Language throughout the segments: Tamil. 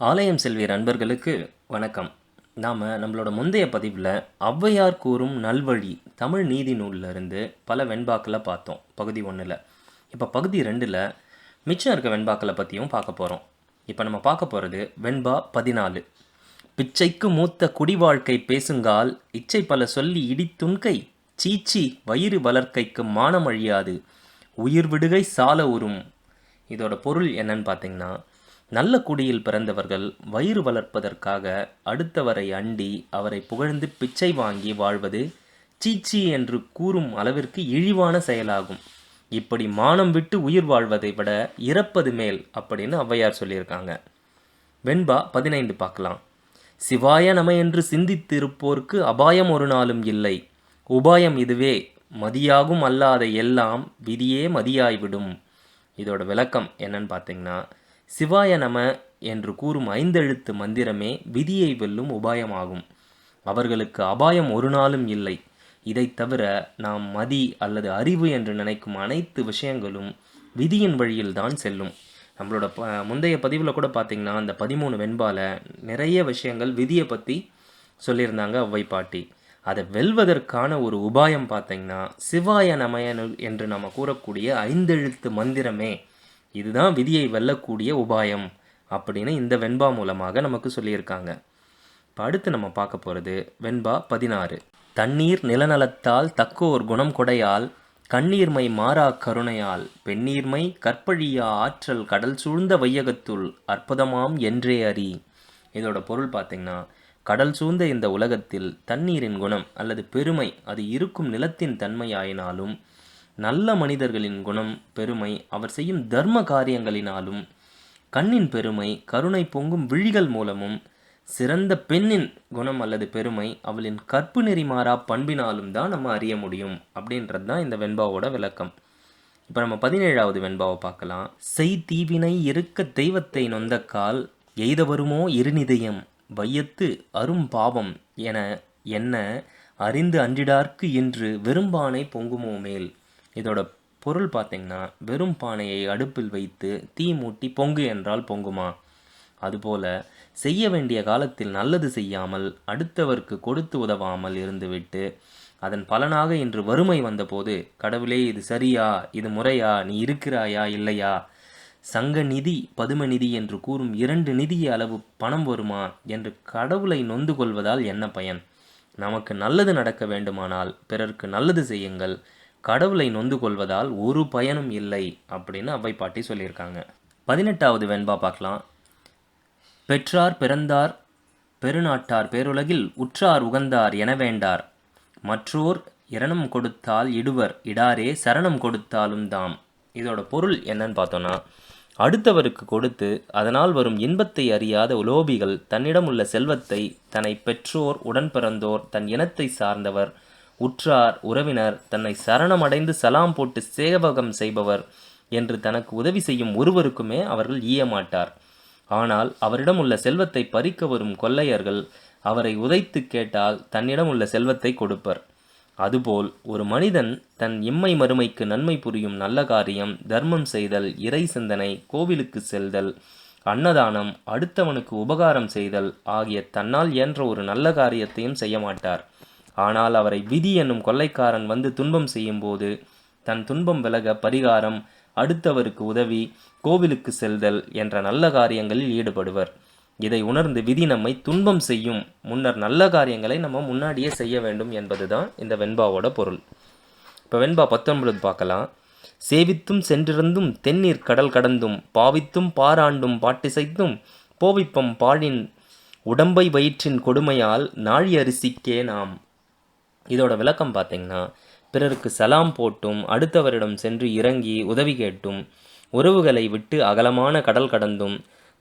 ஆலயம் செல்வியர் அன்பர்களுக்கு வணக்கம். நாம் நம்மளோட முந்தைய பதிவில் ஔவையார் கூறும் நல்வழி தமிழ் நீதி நூல்லிருந்து பல வெண்பாக்களை பார்த்தோம் பகுதி ஒன்றில் இப்போ பகுதி ரெண்டில் மிச்சம் இருக்க வெண்பாக்களை பற்றியும் பார்க்க போகிறோம் இப்போ நம்ம பார்க்க போகிறது வெண்பா பதினாலு. பிச்சைக்கு மூத்த குடிவாழ்க்கை பேசுங்கால் இச்சை பல சொல்லி இடித்துண்கை சீச்சி வயிறு வளர்க்கைக்கு மானம் அழியாது உயிர் விடுகை சால உறும். இதோட பொருள் என்னன்னு பார்த்தீங்கன்னா நல்ல குடியில் பிறந்தவர்கள் வயிறு வளர்ப்பதற்காக அடுத்தவரை அண்டி அவரை புகழ்ந்து பிச்சை வாங்கி வாழ்வது சீச்சி என்று கூறும் அளவிற்கு இழிவான செயலாகும். இப்படி மானம் விட்டு உயிர் வாழ்வதை விட இறப்பது மேல் அப்படின்னு ஔவையார் சொல்லியிருக்காங்க. வெண்பா பதினைந்து பார்க்கலாம். சிவாய நம என்று சிந்தித்திருப்போர்க்கு அபாயம் ஒரு நாளும் இல்லை. உபாயம் இதுவே மதியாகும் அல்லாத எல்லாம் விதியே மதியாய்விடும். இதோட விளக்கம் என்னன்னு பார்த்தீங்கன்னா சிவாய நம என்று கூறும் ஐந்தெழுத்து மந்திரமே விதியை வெல்லும் உபாயமாகும். அவர்களுக்கு அபாயம் ஒரு நாளும் இல்லை. இதைத் தவிர நாம் மதி அல்லது அறிவு என்று நினைக்கும் அனைத்து விஷயங்களும் விதியின் வழியில் தான் செல்லும். நம்மளோட ப முந்தைய பதிவில் கூட பார்த்திங்கன்னா அந்த பதிமூணு வெண்பால நிறைய விஷயங்கள் விதியை பற்றி சொல்லியிருந்தாங்க ஔவை பாட்டி. அதை வெல்வதற்கான ஒரு உபாயம் பார்த்திங்கன்னா சிவாய நமயனு என்று நம்ம கூறக்கூடிய ஐந்தெழுத்து மந்திரமே இதுதான் விதியை வெல்லக்கூடிய உபாயம் அப்படின்னு இந்த வெண்பா மூலமாக நமக்கு சொல்லியிருக்காங்க. இப்போ அடுத்து நம்ம பார்க்க போகிறது வெண்பா பதினாறு. தண்ணீர் நிலநலத்தால் தக்கோர் குணம் கொடையால் கண்ணீர்மை மாறா கருணையால் பெண்ணீர்மை கற்பழியா ஆற்றல் கடல் சூழ்ந்த வையகத்துள் அற்புதமாம் என்றே அறி இதோட பொருள் பார்த்தீங்கன்னா கடல் சூழ்ந்த இந்த உலகத்தில் தண்ணீரின் குணம் அல்லது பெருமை அது இருக்கும் நிலத்தின் தன்மையாயினாலும் நல்ல மனிதர்களின் குணம் பெருமை அவர் செய்யும் தர்ம காரியங்களினாலும் கண்ணின் பெருமை கருணை பொங்கும் விழிகள் மூலமும் சிறந்த பெண்ணின் குணம் அல்லது பெருமை அவளின் கற்பு நெறி மாறா பண்பினாலும் தான் நம்ம அறிய முடியும் அப்படின்றது தான் இந்த வெண்பாவோட விளக்கம். இப்போ நம்ம பதினேழாவது வெண்பாவை பார்க்கலாம். செய் தீவினை இருக்க தெய்வத்தை நொந்தக்கால் எய்த வருமோ இருநிதயம் வையத்து அரும் பாவம் என என்ன அறிந்து அன்றிடார்க்கு என்று வெறும்பானை பொங்குமோ மேல் இதோட பொருள் பார்த்திங்கன்னா வெறும் பானையை அடுப்பில் வைத்து தீ மூட்டி பொங்கு என்றால் பொங்குமா? அதுபோல செய்ய வேண்டிய காலத்தில் நல்லது செய்யாமல் அடுத்தவர்க்கு கொடுத்து உதவாமல் இருந்துவிட்டு அதன் பலனாக இன்று வறுமை வந்தபோது கடவுளே இது சரியா? இது முறையா? நீ இருக்கிறாயா? இல்லையா? சங்க நிதி பதும நிதி என்று கூறும் இரண்டு நிதி அளவு பணம் வருமா என்று கடவுளை நொந்து கொள்வதால் என்ன பயன்? நமக்கு நல்லது நடக்க வேண்டுமானால் பிறர்க்கு நல்லது செய்யுங்கள். கடவுளை நொந்து கொள்வதால் ஒரு பயனும் இல்லை அப்படின்னு அவ்வை பாட்டி சொல்லியிருக்காங்க. பதினெட்டாவது வெண்பா பார்க்கலாம். பெற்றார் பிறந்தார் பெருநாட்டார் பேருலகில் உற்றார் உகந்தார் என வேண்டார். மற்றோர் இரணம் கொடுத்தால் இடுவர் இடாரே சரணம் கொடுத்தாலும் தாம். இதோட பொருள் என்னன்னு பார்த்தோன்னா அடுத்தவருக்கு கொடுத்து அதனால் வரும் இன்பத்தை அறியாத உலோபிகள் தன்னிடம் உள்ள செல்வத்தை தன்னை பெற்றோர் உடன் பிறந்தோர் தன் இனத்தை சார்ந்தவர் உற்றார் உறவினர் தன்னை சரணமடைந்து சலாம் போட்டு சேவகம் செய்பவர் என்று தனக்கு உதவி செய்யும் ஒருவருக்குமே அவர்கள் ஈயமாட்டார் ஆனால் அவரிடம் உள்ள செல்வத்தை பறிக்க வரும் கொள்ளையர்கள் அவரை உதைத்து கேட்டால் தன்னிடம் உள்ள செல்வத்தை கொடுப்பர். அதுபோல் ஒரு மனிதன் தன் இம்மை மறுமைக்கு நன்மை புரியும் நல்ல காரியம் தர்மம் செய்தல் இறை சிந்தனை கோவிலுக்கு செல்தல் அன்னதானம் அடுத்தவனுக்கு உபகாரம் செய்தல் ஆகிய தன்னால் இயன்ற ஒரு நல்ல காரியத்தையும் செய்ய மாட்டார். ஆனால் அவரை விதி என்னும் கொள்ளைக்காரன் வந்து துன்பம் செய்யும்போது தன் துன்பம் விலக பரிகாரம் அடுத்தவருக்கு உதவி கோவிலுக்கு செல்தல் என்ற நல்ல காரியங்களில் ஈடுபடுவர். இதை உணர்ந்து விதி நம்மை துன்பம் செய்யும். முன்னர் நல்ல காரியங்களை நம்ம முன்னாடியே செய்ய வேண்டும் என்பதுதான் இந்த வெண்பாவோட பொருள். இப்போ வெண்பா பத்தொன்பது பார்க்கலாம். சேவித்தும் சென்றிருந்தும் தென்னீர் கடல் கடந்தும் பாவித்தும் பாராண்டும் பாட்டிசைத்தும் போவிப்பம் பாழின் உடம்பை வயிற்றின் கொடுமையால் நாழி அரிசிக்கே நாம். இதோட விளக்கம் பார்த்தீங்கன்னா பிறருக்கு சலாம் போட்டும் அடுத்தவரிடம் சென்று இறங்கி உதவி கேட்டும் உறவுகளை விட்டு அகலமான கடல் கடந்தும்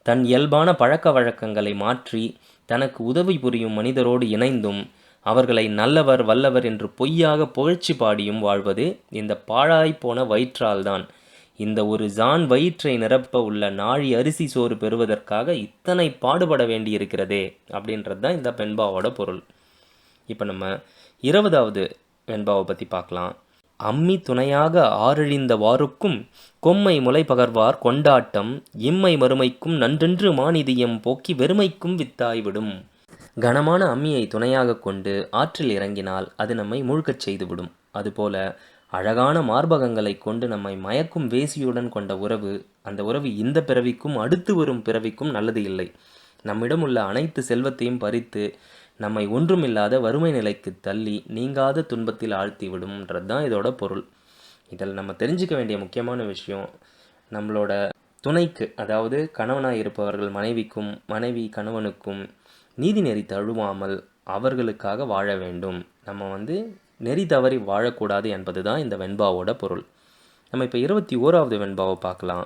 தன் இயல்பான பழக்க வழக்கங்களை மாற்றி தனக்கு உதவி புரியும் மனிதரோடு இணைந்தும் அவர்களை நல்லவர் வல்லவர் என்று பொய்யாக புகழ்ச்சி பாடியும் வாழ்வது இந்த பாழாய்ப்போன வயிற்றால்தான். இந்த ஒரு ஜான் வயிற்றை நிரப்ப உள்ள நாழி அரிசி சோறு பெறுவதற்காக இத்தனை பாடுபட வேண்டியிருக்கிறதே அப்படின்றது தான் இந்த பெண்பாவோட பொருள். இப்போ நம்ம இருபதாவது வெண்பாவை பற்றி பார்க்கலாம். அம்மி துணையாக ஆறழிந்த வாருக்கும் கொம்மை முளை பகர்வார் கொண்டாட்டம் இம்மை மறுமைக்கும் நன்றென்று மானிதியம் போக்கி வெறுமைக்கும் வித்தாய்விடும். கனமான அம்மியை துணையாக கொண்டு ஆற்றில் இறங்கினால் அது நம்மை மூழ்கச் செய்துவிடும். அதுபோல அழகான மார்பகங்களை கொண்டு நம்மை மயக்கும் வேசியுடன் கொண்ட உறவு அந்த உறவு இந்த பிறவிக்கும் அடுத்து வரும் பிறவிக்கும் நல்லது இல்லை. நம்மிடம் உள்ள அனைத்து செல்வத்தையும் பறித்து நம்மை ஒன்றுமில்லாத வறுமை நிலைக்கு தள்ளி நீங்காத துன்பத்தில் ஆழ்த்திவிடும்ன்றது தான் இதோட பொருள். இதில் நம்ம தெரிஞ்சுக்க வேண்டிய முக்கியமான விஷயம் நம்மளோட துணைக்கு அதாவது கணவனாக இருப்பவர்கள் மனைவிக்கும் மனைவி கணவனுக்கும் நீதி நெறி தழுவாமல் அவர்களுக்காக வாழ வேண்டும். நம்ம வந்து நெறி தவறி வாழக்கூடாது என்பது தான் இந்த வெண்பாவோட பொருள். நம்ம இப்போ இருபத்தி ஓராவது வெண்பாவை பார்க்கலாம்.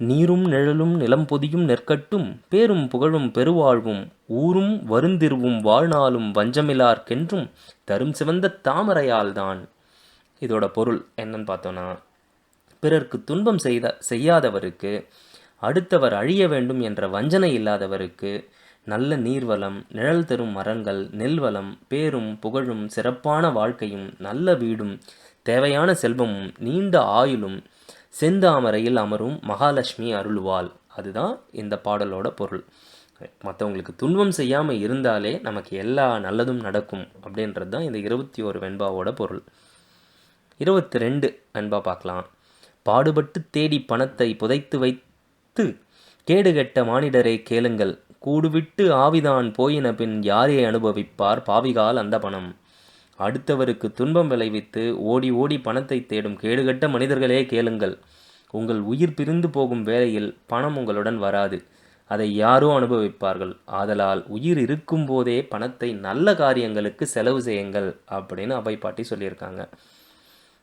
நீரும் நிழலும் நிலம் பொதியும் நெற்கட்டும் பேரும் புகழும் பெருவாழ்வும் ஊரும் வருந்திருவும் வாழ்நாளும் வஞ்சமிலார்க்கென்றும் தரும் சிவந்த தாமரையால்தான் இதோட பொருள் என்னன்னு பார்த்தோன்னா பிறர்க்கு துன்பம் செய்த செய்யாதவருக்கு அடுத்தவர் அழிய வேண்டும் என்ற வஞ்சனை இல்லாதவருக்கு நல்ல நீர்வளம் நிழல் தரும் மரங்கள் நெல்வளம் பேரும் புகழும் சிறப்பான வாழ்க்கையும் நல்ல வீடும் தேவையான செல்வமும் நீண்ட ஆயுளும் செந்தாமரையில் அமரும் மகாலட்சுமி அருள்வாள். அதுதான் இந்த பாடலோட பொருள். மற்றவங்களுக்கு துன்பம் செய்யாமல் இருந்தாலே நமக்கு எல்லா நல்லதும் நடக்கும் அப்படின்றது தான் இந்த இருபத்தி ஒரு வெண்பாவோட பொருள். இருபத்தி ரெண்டு வெண்பா பார்க்கலாம். பாடுபட்டு தேடி பணத்தை புதைத்து வைத்து கேடுகெட்ட மானிடரை கேளுங்கள். கூடுவிட்டு ஆவிதான் போயின பின் யாரை அனுபவிப்பார்? பாவிகால் அந்த பணம். அடுத்தவருக்கு துன்பம் விளைவித்து ஓடி ஓடி பணத்தை தேடும் கேடுகட்ட மனிதர்களே கேளுங்கள். உங்கள் உயிர் பிரிந்து போகும் வேளையில் பணம் உங்களுடன் வராது. அதை யாரோ அனுபவிப்பார்கள். ஆதலால் உயிர் இருக்கும்போதே பணத்தை நல்ல காரியங்களுக்கு செலவு செய்யுங்கள் அப்படின்னு அவை பாட்டி சொல்லியிருக்காங்க.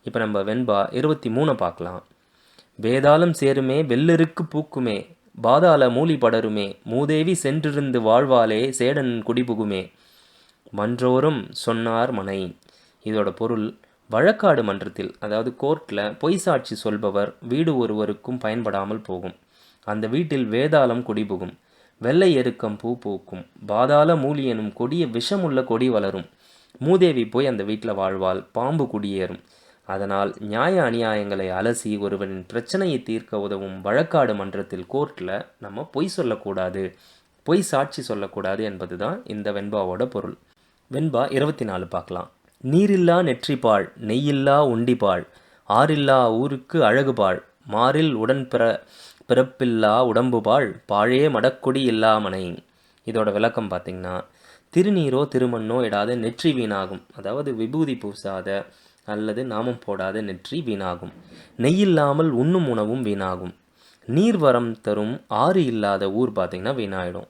இப்போ நம்ம வெண்பா இருபத்தி மூணை பார்க்கலாம். வேதாளம் சேருமே வெள்ளெருக்கு பூக்குமே பாதாள மூலி படருமே மூதேவி சென்றிருந்து வாழ்வாளே சேடன் குடிபுகுமே மன்றோரும் சொன்னார் மனை. இதோட பொருள் வழக்காடு மன்றத்தில் அதாவது கோர்ட்டில் பொய் சாட்சி சொல்பவர் வீடு ஒருவருக்கும் பயன்படாமல் போகும். அந்த வீட்டில் வேதாளம் குடிபுகும் வெள்ளை எருக்கம் பூ பூக்கும். பாதாள மூலி எனும் கொடிய விஷமுள்ள கொடி வளரும். மூதேவி போய் அந்த வீட்டில் வாழ்வாள் பாம்பு குடியேறும். அதனால் நியாய அநியாயங்களை அலசி ஒருவனின் பிரச்சனையை தீர்க்க உதவும் வழக்காடு மன்றத்தில் கோர்ட்டில் நம்ம பொய் சொல்லக்கூடாது. பொய் சாட்சி சொல்லக்கூடாது என்பது தான் இந்த வெண்பாவோட பொருள். வெண்பா இருபத்தி நாலு பார்க்கலாம். நீரில்லா நெற்றிப்பாள் நெய்யில்லா உண்டிப்பாள் ஆறில்லா ஊருக்கு அழகுபாள் மாறில் உடன்பிற பிறப்பில்லா உடம்புபாள் பாழே மடக்கொடி இல்லாமனை. இதோட விளக்கம் பார்த்திங்கன்னா திருநீரோ திருமண்ணோ இடாத நெற்றி வீணாகும். அதாவது விபூதி பூசாத அல்லது நாமம் போடாத நெற்றி வீணாகும். நெய்யில்லாமல் உண்ணும் உணவும் வீணாகும். நீர்வரம் தரும் ஆறு இல்லாத ஊர் பார்த்திங்கன்னா வீணாயிடும்.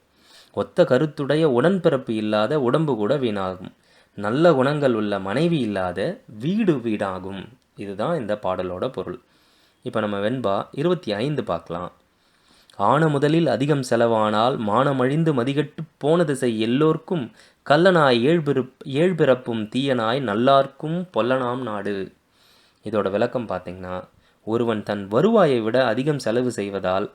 ஒத்த கருத்துடைய உடன்பிறப்பு இல்லாத உடம்பு கூட வீணாகும். நல்ல குணங்கள் உள்ள மனைவி இல்லாத வீடு வீடாகும் இதுதான் இந்த பாடலோட பொருள். இப்போ நம்ம வெண்பா இருபத்தி ஐந்து பார்க்கலாம். ஆன முதலில் அதிகம் செலவானால் மானமழிந்து மதிகட்டு போன திசை எல்லோர்க்கும் கள்ளனாய் ஏழ்பிறப் ஏழ்பிறப்பும் தீயனாய் நல்லார்க்கும் பொல்லனாம் நாடு. இதோட விளக்கம் பார்த்திங்கன்னா ஒருவன் தன் வருவாயை விட அதிகம் செலவு செய்வதால்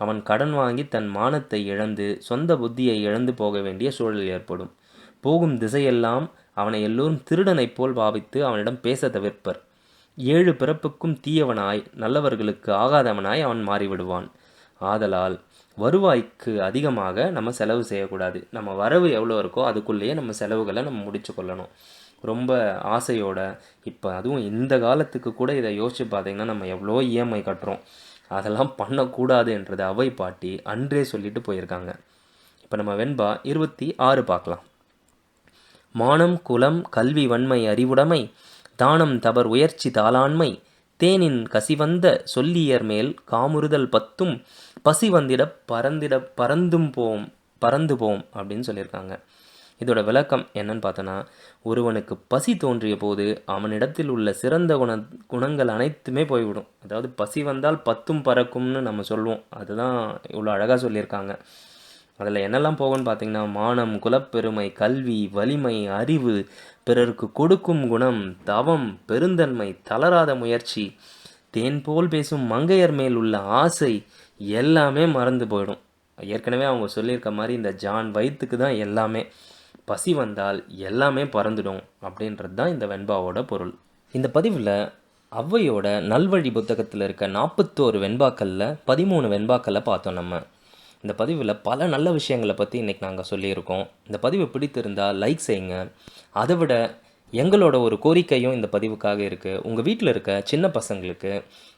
அவன் கடன் வாங்கி தன் மானத்தை இழந்து சொந்த புத்தியை இழந்து போக வேண்டிய சூழல் ஏற்படும். போகும் திசையெல்லாம் அவனை எல்லோரும் திருடனைப் போல் பாவித்து அவனிடம் பேச தவிர்ப்பர். ஏழு பிறப்புக்கும் தீயவனாய் நல்லவர்களுக்கு ஆகாதவனாய் அவன் மாறிவிடுவான். ஆதலால் வருவாய்க்கு அதிகமாக நம்ம செலவு செய்யக்கூடாது. நம்ம வரவு எவ்வளோ இருக்கோ அதுக்குள்ளேயே நம்ம செலவுகளை நம்ம முடிச்சு கொள்ளணும். ரொம்ப ஆசையோட இப்போ அதுவும் இந்த காலத்துக்கு கூட இதை யோசிச்சு பார்த்தீங்கன்னா நம்ம எவ்வளோ இஎம்ஐ கட்டுறோம். அதெல்லாம் பண்ணக்கூடாது என்றது அவை பாட்டி அன்றே சொல்லிட்டு போயிருக்காங்க. இப்போ நம்ம வெண்பா இருபத்தி ஆறு பார்க்கலாம். மானம் குலம் கல்வி வன்மை அறிவுடைமை தானம் தவர் உயர்ச்சி தாளாண்மை தேனின் கசிவந்த சொல்லியர் மேல் காமுறுதல் பத்தும் பசி வந்திட பறந்திட பறந்தும் போம் பறந்து போம் அப்படின்னு சொல்லியிருக்காங்க. இதோட விளக்கம் என்னன்னு பார்த்தோன்னா ஒருவனுக்கு பசி தோன்றிய போது அவனிடத்தில் உள்ள சிறந்த குண குணங்கள் அனைத்துமே போய்விடும். அதாவது பசி வந்தால் பத்தும் பறக்கும்னு நம்ம சொல்லுவோம் அதுதான் இவ்வளோ அழகாக சொல்லியிருக்காங்க. அதில் என்னெல்லாம் போகும்னு பார்த்தீங்கன்னா மானம் குலப்பெருமை கல்வி வலிமை அறிவு பிறருக்கு கொடுக்கும் குணம் தவம் பெருந்தன்மை தளராத முயற்சி தேன் போல் பேசும் மங்கையர் மேல் உள்ள ஆசை எல்லாமே மறந்து போயிடும். ஏற்கனவே அவங்க சொல்லியிருக்க மாதிரி இந்த ஜான் வயிற்றுக்கு தான் எல்லாமே. பசி வந்தால் எல்லாமே பறந்துடும் அப்படின்றது தான் இந்த வெண்பாவோட பொருள். இந்த பதிவில் ஔவையோட நல்வழி புத்தகத்தில் இருக்க நாற்பத்தோரு வெண்பாக்களில் பதிமூணு வெண்பாக்களை பார்த்தோம் நம்ம. இந்த பதிவில் பல நல்ல விஷயங்களை பற்றி இன்றைக்கி நாங்கள் சொல்லியிருக்கோம். இந்த பதிவு பிடித்திருந்தால் லைக் செய்யுங்க. அதை விட எங்களோட ஒரு கோரிக்கையும் இந்த பதிவுக்காக இருக்குது உங்கள் வீட்டில் இருக்க சின்ன பசங்களுக்கு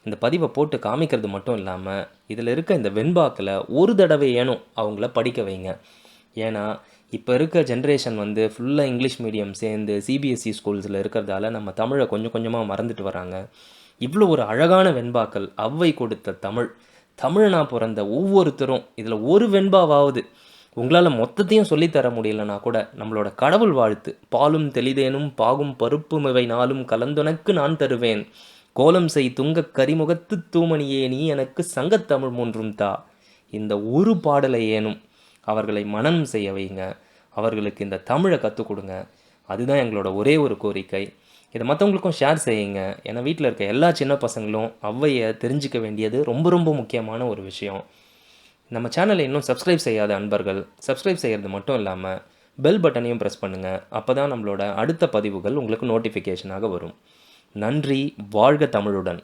இந்த பதிவை போட்டு காமிக்கிறது மட்டும் இல்லாமல் இதில் இருக்க இந்த வெண்பாக்களை ஒரு தடவை ஏனும் அவங்கள படிக்க வைங்க. ஏன்னா இப்போ இருக்க ஜென்ரேஷன் வந்து ஃபுல்லாக இங்கிலீஷ் மீடியம் சேர்ந்து சிபிஎஸ்சி ஸ்கூல்ஸில் இருக்கிறதால நம்ம தமிழை கொஞ்சம் கொஞ்சமாக மறந்துட்டு வராங்க இவ்வளோ ஒரு அழகான வெண்பாக்கள் ஔவை கொடுத்த தமிழ். தமிழனா பிறந்த ஒவ்வொருத்தரும் இதில் ஒரு வெண்பாவாவது உங்களால் மொத்தத்தையும் சொல்லித்தர முடியலனா கூட நம்மளோட கடவுள் வாழ்த்து பாலும் தெளிதேனும் பாகும் பருப்பும் இவை நாளும் கலந்துனக்கு நான் தருவேன். கோலம் செய் துங்கக் கரிமுகத்து தூமணியே நீ எனக்கு சங்கத்தமிழ் மூன்றும் தா. இந்த ஒரு பாடலை ஏனும் அவர்களை மனனம் செய்ய வைங்க. அவர்களுக்கு இந்த தமிழை கற்றுக் கொடுங்க. அதுதான் எங்களோட ஒரே ஒரு கோரிக்கை. இதை மற்றவங்களுக்கும் ஷேர் செய்யுங்க. ஏன்னா வீட்டில் இருக்க எல்லா சின்ன பசங்களும் அவ்வையை தெரிஞ்சிக்க வேண்டியது ரொம்ப ரொம்ப முக்கியமான ஒரு விஷயம். நம்ம சேனலை இன்னும் சப்ஸ்கிரைப் செய்யாத அன்பர்கள் சப்ஸ்கிரைப் செய்கிறது மட்டும் இல்லாமல் பெல் பட்டனையும் ப்ரெஸ் பண்ணுங்கள் அப்போ தான் நம்மளோட அடுத்த பதிவுகள் உங்களுக்கு நோட்டிஃபிகேஷனாக வரும். நன்றி வாழ்க தமிழுடன்.